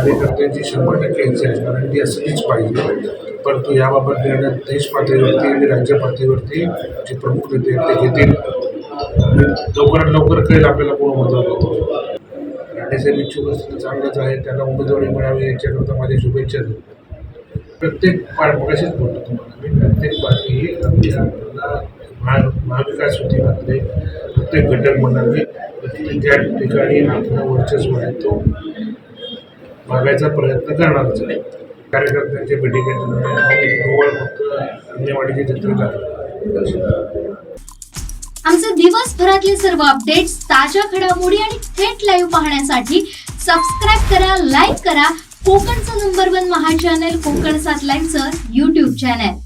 कार्यकर्त्यांची शंभर टक्के इच्छा आहे कारण ती असलीच पाहिजे. परंतु याबाबत निर्णय देश पातळीवरती आणि राज्य पातळीवरती जे प्रमुख नेते ते घेतील. लवकरात लवकर कळेल आपल्याला कोण उमेदवार होतो. राणेसाहेब इच्छुक असतील चांगलंच आहे. त्यांना उमेदवारी मिळावी याच्याकरता माझ्या शुभेच्छा देतो प्रत्येक पार्ट मगाशीच बोलतो तुम्हाला मी प्रत्येक पार्टी आपल्या महा महाविकास युतीमधले प्रत्येक घटक मंडळाने प्रत्येक ज्या ठिकाणी आपला वर्चस्व आहे तो मागायचा प्रयत्न करणारच आहे. कार्यकर्त्यांच्या मिटिंग निवड फक्त अंगणवाडीची जत्रेला आमचे दिवसभरातले सर्व अपडेट्स ताज्या घडामोडी आणि थेट लाईव्ह पाहण्यासाठी सबस्क्राईब करा लाईक करा. कोकणचं number one Maha channel Konkan सात लाईव्हचं युट्यूब चॅनल